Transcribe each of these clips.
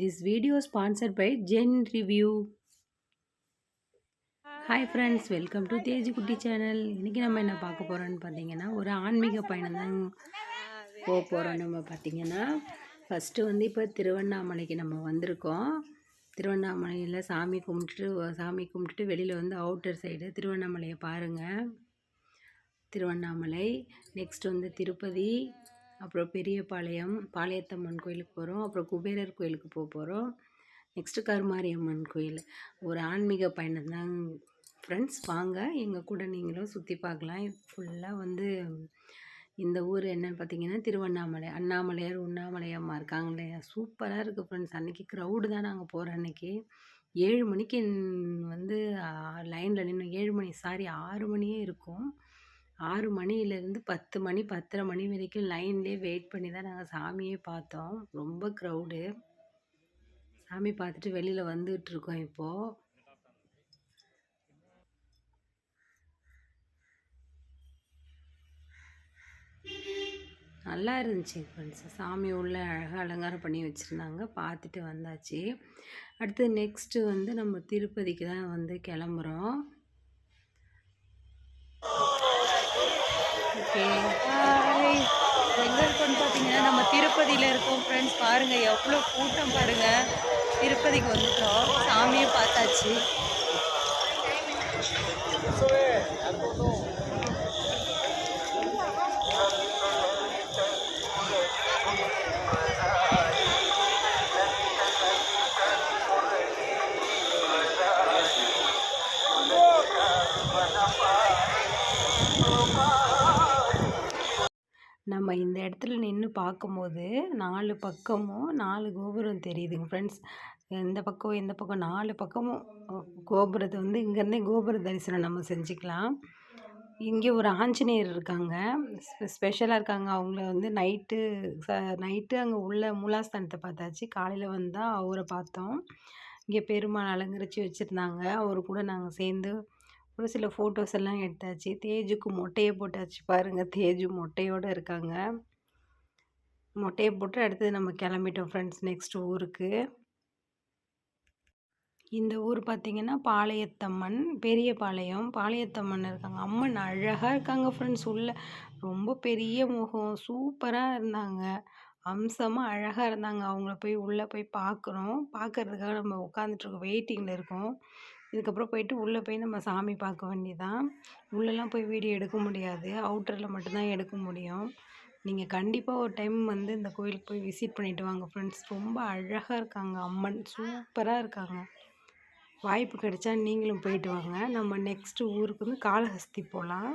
This video sponsor by Zen review hi friends welcome to Teji Kutty channel இன்றைக்கி நம்ம என்ன பார்க்க போகிறோன்னு பார்த்தீங்கன்னா ஒரு ஆன்மீக பயணம் தான் போக போகிறோம் நம்ம பார்த்தீங்கன்னா. ஃபஸ்ட்டு வந்து இப்போ திருவண்ணாமலைக்கு நம்ம வந்திருக்கோம். திருவண்ணாமலையில் சாமி கும்பிட்டுட்டு சாமி கும்பிட்டுட்டு வெளியில் வந்து அவுட்டர் சைடு திருவண்ணாமலையை பாருங்கள் திருவண்ணாமலை. நெக்ஸ்ட் வந்து திருப்பதி. அப்புறம் பெரியபாளையம் பாளையத்தம்மன் கோயிலுக்கு போகிறோம் அப்புறம் குபேரர் கோயிலுக்கு போக போகிறோம் நெக்ஸ்ட்டு கருமாரியம்மன் கோயில். ஒரு ஆன்மீக பயணம் தான். ஃப்ரெண்ட்ஸ் வாங்க. எங்கள் கூட நீங்களும் சுற்றி பார்க்கலாம். ஃபுல்லாக வந்து இந்த ஊர் என்னன்னு பார்த்தீங்கன்னா திருவண்ணாமலை. அண்ணாமலையார் உண்ணாமலையம்மா இருக்காங்க இல்லையா? சூப்பராக இருக்குது ஃப்ரெண்ட்ஸ் அன்றைக்கி க்ரௌடு தான் நாங்கள் போகிற அன்றைக்கி ஏழு மணிக்கு வந்து லைனில் நின்று ஏழு மணி சாரி ஆறு மணியே இருக்கும். ஆறு மணியிலேருந்து பத்து மணி பத்தரை மணி வரைக்கும் லைன்லேயே வெயிட் பண்ணி தான் நாங்கள் சாமியே பார்த்தோம். ரொம்ப க்ரௌடு சாமி பார்த்துட்டு வெளியில் வந்துகிட்ருக்கோம் இப்போது நல்லா இருந்துச்சு ஃப்ரெண்ட்ஸ் சாமி உள்ள அழகாக அலங்காரம் பண்ணி வச்சுருந்தாங்க. பார்த்துட்டு வந்தாச்சு. அடுத்து நெக்ஸ்ட்டு வந்து நம்ம திருப்பதிக்கு தான் வந்து கிளம்புறோம். ஓகே. எங்கே இருக்கோம்னு பார்த்தீங்கன்னா நம்ம திருப்பதியில் இருக்கோம் ஃப்ரெண்ட்ஸ் பாருங்கள் எவ்வளோ கூட்டம் பாருங்கள் திருப்பதிக்கு வந்துட்டோம். சாமியை பார்த்தாச்சு. இடத்துல நின்று பார்க்கும்போது நாலு பக்கமும் நாலு கோபுரம் தெரியுதுங்க ஃப்ரெண்ட்ஸ் இந்த பக்கம் இந்த பக்கம்? நாலு பக்கமும் கோபுரத்தை வந்து இங்கேருந்தே கோபுர தரிசனம் நம்ம செஞ்சுக்கலாம். இங்கே ஒரு ஆஞ்சநேயர் இருக்காங்க. ஸ்பெஷலாக இருக்காங்க. அவங்கள வந்து நைட்டு ச நைட்டு அங்கே உள்ள மூலாஸ்தானத்தை பார்த்தாச்சு. காலையில் வந்தால் அவரை பார்த்தோம். இங்கே பெருமாள் அலங்கரித்து வச்சுருந்தாங்க. அவர் கூட நாங்கள் சேர்ந்து ஒரு சில ஃபோட்டோஸ் எல்லாம் எடுத்தாச்சு. தேஜுக்கு மொட்டையை போட்டாச்சு பாருங்கள் தேஜு மொட்டையோடு இருக்காங்க. மொட்டையை போட்டு அடுத்தது நம்ம கிளம்பிட்டோம் ஃப்ரெண்ட்ஸ் நெக்ஸ்ட் ஊருக்கு. இந்த ஊர் பார்த்திங்கன்னா பாளையத்தம்மன் பெரிய பாளையம். பாளையத்தம்மன் இருக்காங்க. அம்மன் அழகாக இருக்காங்க ஃப்ரெண்ட்ஸ் உள்ள ரொம்ப பெரிய முகம். சூப்பராக இருந்தாங்க. அம்சமாக அழகாக இருந்தாங்க. அவங்கள போய் உள்ளே போய் பார்க்குறோம் பார்க்குறதுக்காக நம்ம உட்காந்துட்ருக்கோம் வெயிட்டிங்கில் இருக்கோம். இதுக்கப்புறம் போயிட்டு உள்ளே போய் நம்ம சாமி பார்க்க வேண்டியதான் உள்ளெல்லாம் போய் வீடியோ எடுக்க முடியாது. அவுட்டரில் மட்டும்தான் எடுக்க முடியும். நீங்கள் கண்டிப்பாக ஒரு டைம் வந்து இந்த கோயிலுக்கு போய் விசிட் பண்ணிவிட்டு வாங்க. ஃப்ரெண்ட்ஸ் ரொம்ப அழகாக இருக்காங்க. அம்மன் சூப்பராக இருக்காங்க. வாய்ப்பு கிடைச்சா நீங்களும் போயிட்டு வாங்க. நம்ம நெக்ஸ்ட்டு ஊருக்கு வந்து காளஹஸ்தி போகலாம்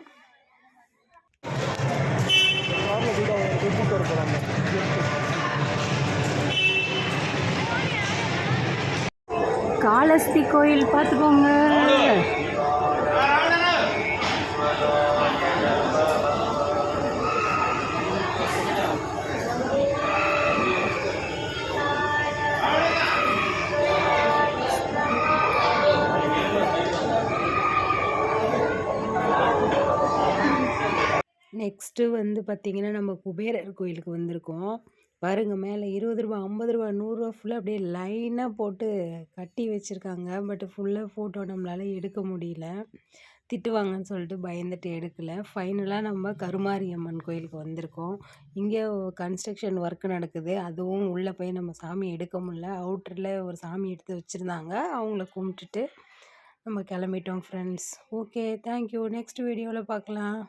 காலஸ்தி கோயில் பார்த்துக்கோங்க. நெக்ஸ்ட்டு வந்து பார்த்திங்கன்னா நம்ம குபேரர் கோயிலுக்கு வந்திருக்கோம். பாருங்க மேலே இருபது ரூபா ஐம்பது ரூபா நூறுரூவா ஃபுல்லாக அப்படியே லைனாக போட்டு கட்டி வச்சுருக்காங்க. பட் ஃபுல்லாக ஃபோட்டோ நம்மளால் எடுக்க முடியல. திட்டுவாங்கன்னு சொல்லிட்டு பயந்துட்டு எடுக்கலை. ஃபைனலாக நம்ம கருமாரியம்மன் கோயிலுக்கு வந்திருக்கோம். இங்கே கன்ஸ்ட்ரக்ஷன் ஒர்க் நடக்குது. அதுவும் உள்ளே போய் நம்ம சாமி எடுக்க முடில அவுட்டரில் ஒரு சாமி எடுத்து வச்சுருந்தாங்க. அவங்கள கும்பிட்டுட்டு நம்ம கிளம்பிட்டோம் ஃப்ரெண்ட்ஸ் ஓகே தேங்க்யூ நெக்ஸ்ட் வீடியோவில் பார்க்கலாம்.